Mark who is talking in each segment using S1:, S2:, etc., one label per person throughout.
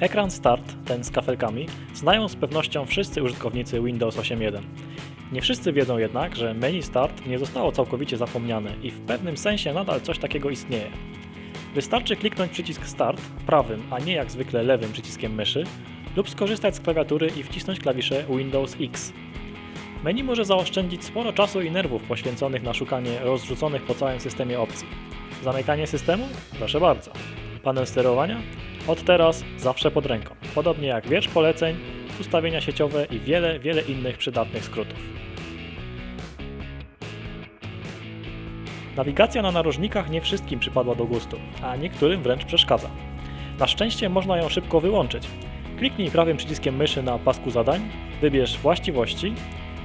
S1: Ekran Start, ten z kafelkami, znają z pewnością wszyscy użytkownicy Windows 8.1. Nie wszyscy wiedzą jednak, że menu Start nie zostało całkowicie zapomniane i w pewnym sensie nadal coś takiego istnieje. Wystarczy kliknąć przycisk Start prawym, a nie jak zwykle lewym przyciskiem myszy, lub skorzystać z klawiatury i wcisnąć klawisze Windows X. Menu może zaoszczędzić sporo czasu i nerwów poświęconych na szukanie rozrzuconych po całym systemie opcji. Zamykanie systemu? Proszę bardzo. Panel sterowania? Od teraz zawsze pod ręką. Podobnie jak wiersz poleceń, ustawienia sieciowe i wiele, wiele innych przydatnych skrótów. Nawigacja na narożnikach nie wszystkim przypadła do gustu, a niektórym wręcz przeszkadza. Na szczęście można ją szybko wyłączyć. Kliknij prawym przyciskiem myszy na pasku zadań, wybierz właściwości,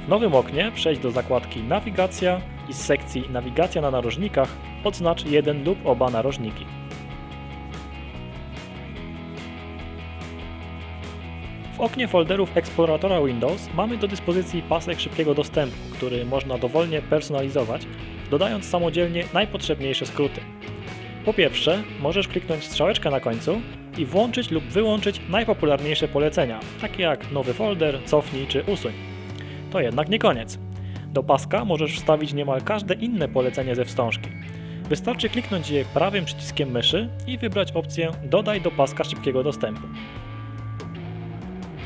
S1: w nowym oknie przejdź do zakładki Nawigacja i z sekcji Nawigacja na narożnikach odznacz jeden lub oba narożniki. W oknie folderów eksploratora Windows mamy do dyspozycji pasek szybkiego dostępu, który można dowolnie personalizować, dodając samodzielnie najpotrzebniejsze skróty. Po pierwsze, możesz kliknąć strzałeczkę na końcu i włączyć lub wyłączyć najpopularniejsze polecenia, takie jak nowy folder, cofnij czy usuń. To jednak nie koniec. Do paska możesz wstawić niemal każde inne polecenie ze wstążki. Wystarczy kliknąć je prawym przyciskiem myszy i wybrać opcję Dodaj do paska szybkiego dostępu.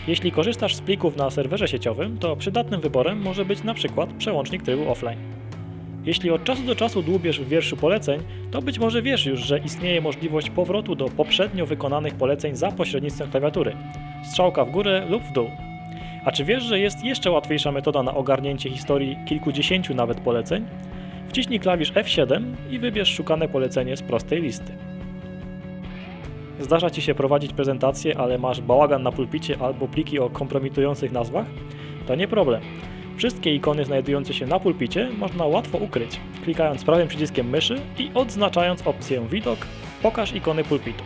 S1: Jeśli korzystasz z plików na serwerze sieciowym, to przydatnym wyborem może być przykład przełącznik trybu offline. Jeśli od czasu do czasu dłubiesz w wierszu poleceń, to być może wiesz już, że istnieje możliwość powrotu do poprzednio wykonanych poleceń za pośrednictwem klawiatury. Strzałka w górę lub w dół. A czy wiesz, że jest jeszcze łatwiejsza metoda na ogarnięcie historii kilkudziesięciu nawet poleceń? Wciśnij klawisz F7 i wybierz szukane polecenie z prostej listy. Zdarza Ci się prowadzić prezentację, ale masz bałagan na pulpicie albo pliki o kompromitujących nazwach? To nie problem. Wszystkie ikony znajdujące się na pulpicie można łatwo ukryć, klikając prawym przyciskiem myszy i odznaczając opcję Widok Pokaż ikony pulpitu.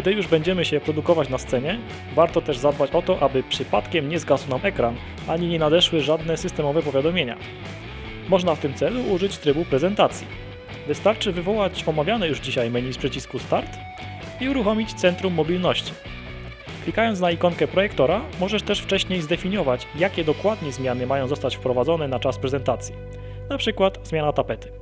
S1: Gdy już będziemy się produkować na scenie, warto też zadbać o to, aby przypadkiem nie zgasł nam ekran, ani nie nadeszły żadne systemowe powiadomienia. Można w tym celu użyć trybu prezentacji. Wystarczy wywołać omawiane już dzisiaj menu z przycisku Start i uruchomić Centrum Mobilności. Klikając na ikonkę projektora, możesz też wcześniej zdefiniować, jakie dokładnie zmiany mają zostać wprowadzone na czas prezentacji, na przykład zmiana tapety.